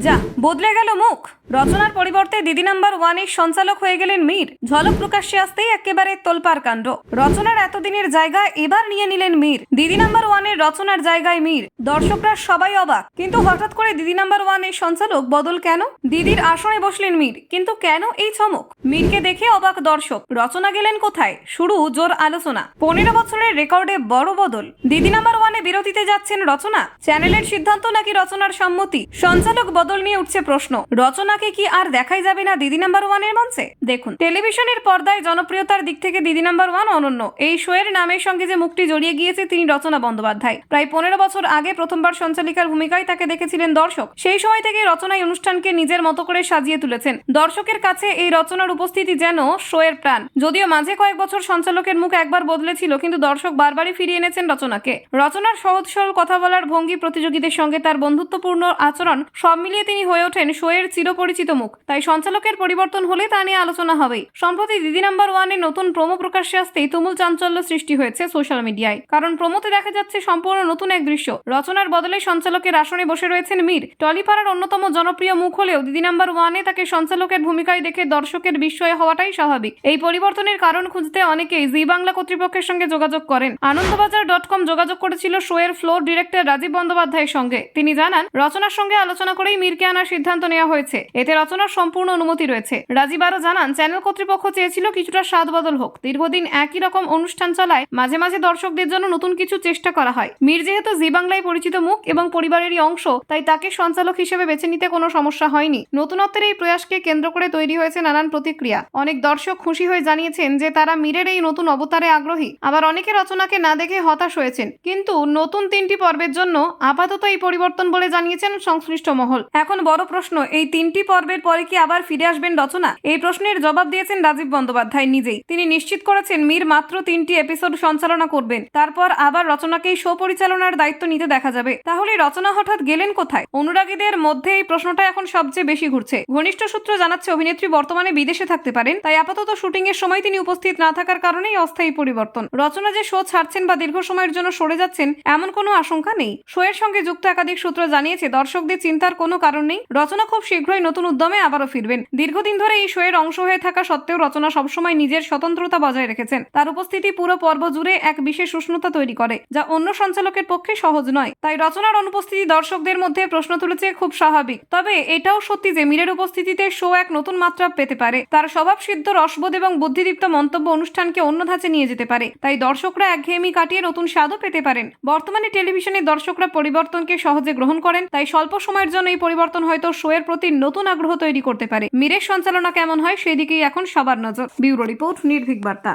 যা, বদলে গেল মুখ। রচনার পরিবর্তে দিদি নাম্বার ওয়ানের সঞ্চালক হয়ে গেলেন মীর। ঝলক প্রকাশ্যে আসতেই একেবারে তোলপার কাণ্ড। রচনার এতদিনের জায়গা এবার নিয়ে নিলেন মীর। দিদি নাম্বার ওয়ানের রচনার জায়গায় মীর। দর্শকরা সবাই অবাক। কিন্তু হঠাৎ করে দিদি নাম্বার ওয়ানের সঞ্চালক বদল কেন? দিদির আসনে বসলেন মীর। কিন্তু কেন এই চমক? মীরকে দেখে অবাক দর্শক। রচনা গেলেন কোথায়? শুরু জোর আলোচনা। পনেরো বছরের রেকর্ডে বড় বদল। দিদি নাম্বার ওয়ানে বিরতিতে যাচ্ছেন রচনা। চ্যানেলের সিদ্ধান্ত নাকি রচনার সম্মতি? সঞ্চালক বদল নিয়ে উঠছে প্রশ্ন। রচনাকে কি আর দেখাই যাবে না দিদি নাম্বার ওয়ানের মঞ্চে? দেখুন, টেলিভিশনের পর্দায় জনপ্রিয়তার দিক থেকে দিদি নাম্বার ওয়ান অনন্য। এই শো এর নামের সঙ্গে যে মুখটি জড়িয়ে গিয়েছে তিনি রচনা বন্দ্যোপাধ্যায়। প্রায় পনেরো বছর আগে প্রথমবার সঞ্চালিকার ভূমিকায় তাকে দেখেছিলেন দর্শক। সেই সময় থেকে রচনাই অনুষ্ঠানকে নিজের মতো করে সাজিয়ে তুলেছেন। দর্শকের কাছে এই রচনার উপস্থিতি যেন শো এর প্রাণ। যদিও মাঝে কয়েক বছর সঞ্চালকের মুখ একবার বদলেছিল, কিন্তু দর্শক বারবারই ফিরিয়ে এনেছেন রচনাকে। রচনার সহজ সরল কথা বলার ভঙ্গি প্রতিযোগীদের সঙ্গে তার বন্ধুত্বপূর্ণ আচরণ সব মিলিয়ে তিনি হয়ে ওঠেন শোয়ের চিরপরিচিত মুখ। তাই সঞ্চালকের পরিবর্তন হলে তা নিয়ে আলোচনা হবেই সম্প্রতি দিদি নাম্বার ওয়ানের নতুন প্রোমো প্রকাশ্যে আসতেই তুমুল চাঞ্চল্য সৃষ্টি হয়েছে সোশ্যাল মিডিয়ায়। কারণ প্রোমোতে দেখা যাচ্ছে সম্পূর্ণ নতুন এক দৃশ্য। রচনার বদলে সঞ্চালকের আসনে বসে রয়েছেন মীর। টলিপাড়ার অন্যতম জনপ্রিয় মুখ হলেও দিদি নাম্বার ওয়ানে তাকে সঞ্চালকের ভূমিকায় দেখে দর্শকের বিস্ময়ে হওয়াটাই স্বাভাবিক। এই পরিবর্তনের কারণ খুঁজতে অনেকেই জি বাংলা কর্তৃপক্ষের সঙ্গে যোগাযোগ করেন। আনন্দবাজার ডট কম যোগাযোগ করেছিল শোয়ের ফ্লোর ডিরেক্টর রাজীব বন্দ্যোপাধ্যায়ের সঙ্গে। তিনি জানান, রচনার সঙ্গে আলোচনা করেই মীরকে আনার সিদ্ধান্ত নেওয়া হয়েছে। এতে রচনার সম্পূর্ণ অনুমতি রয়েছে। রাজীব আরও জানান, চ্যানেল কর্তৃপক্ষ চেয়েছিল কিছুটা স্বাদ বদল হোক। দীর্ঘদিন একই রকম অনুষ্ঠান চলায় মাঝে মাঝে দর্শকদের জন্য নতুন কিছু চেষ্টা করা হয়। মীর যেহেতু জি বাংলায় পরিচিত মুখ এবং পরিবারেরই অংশ, তাই তাকে সঞ্চালক হিসেবে বেছে নিতে কোনো সমস্যা হয়নি। নতুনত্বের এই প্রয়াসকে কেন্দ্র করে তৈরি হয়েছে নানান প্রতিক্রিয়া। অনেক দর্শক খুশি হয়ে জানিয়েছেন যে, তারা মীরের এই নতুন অবতারে আগ্রহী। আবার অনেকে রচনাকে না দেখে হতাশ হয়েছেন। কিন্তু নতুন তিনটি পর্বের জন্য আপাতত এই পরিবর্তন বলে জানিয়েছেন সংশ্লিষ্ট মহল। এখন বড় প্রশ্ন, এই তিনটি পর্বের পরে কি আবার ফিরে আসবেন রচনা? এই প্রশ্নের জবাব দিয়েছেন রাজীব বন্দ্যোপাধ্যায় নিজেই। তিনি নিশ্চিত করেছেন মীর মাত্র তিনটি এপিসোড সঞ্চালনা করবেন। তারপর আবার রচনাকেই শো পরিচালনার দায়িত্ব নিতে দেখা যাবে। তাহলে রচনা হঠাৎ গেলেন কোথায়? অনুরাগীদের মধ্যে এই প্রশ্নটা এখন সবচেয়ে বেশি ঘুরছে। ঘনিষ্ঠ সূত্র জানাচ্ছে, অভিনেত্রী বর্তমানে বিদেশে থাকতে পারেন, তাই আপাতত শুটিং এর সময় তিনি উপস্থিত না থাকার কারণেই অস্থায়ী পরিবর্তন। রচনা যে শো ছাড়ছেন বা দীর্ঘ সময়ের জন্য সরে যাচ্ছেন, এমন কোনো আশঙ্কা নেই। শো এর সঙ্গে যুক্ত একাধিক সূত্র জানিয়েছে, দর্শকদের চিন্তার কোনো কারণ নেই রচনা খুব শীঘ্রই নতুন উদ্যমে আবারও ফিরবেন। দীর্ঘদিন ধরে এই শোয়ের অংশ হয়ে থাকা সত্ত্বেও রচনা সবসময় নিজের স্বতন্ত্রতা বজায় রেখেছেন। তার উপস্থিতি পুরো পর্ব জুড়ে এক বিশেষ উষ্ণতা তৈরি করে, যা অন্য সঞ্চালকের পক্ষে সহজ নয়। তাই রচনার অনুপস্থিতি দর্শকদের মধ্যে প্রশ্ন তুলেছে খুব স্বাভাবিক। তবে এটাও সত্যি যে মীরের উপস্থিতিতে শো এক নতুন মাত্রা পেতে পারে। তার স্বভাব সিদ্ধ রসবোধ এবং বুদ্ধিদীপ্ত মন্তব্য অনুষ্ঠানকে অন্য ধাঁচে নিয়ে যেতে পারে। তাই দর্শকরা একঘেয়েমি কাটিয়ে নতুন স্বাদও পেতে পারেন। বর্তমানে টেলিভিশনে দর্শকরা পরিবর্তনকে সহজে গ্রহণ করেন, তাই স্বল্প সময়ের জন্য এই পরিবর্তন হয়তো শো এর প্রতি নতুন আগ্রহ তৈরি করতে পারে। মীরের সঞ্চালনা কেমন হয়, সেদিকেই এখন সবার নজর। ব্যুরো রিপোর্ট নির্ভীক বার্তা।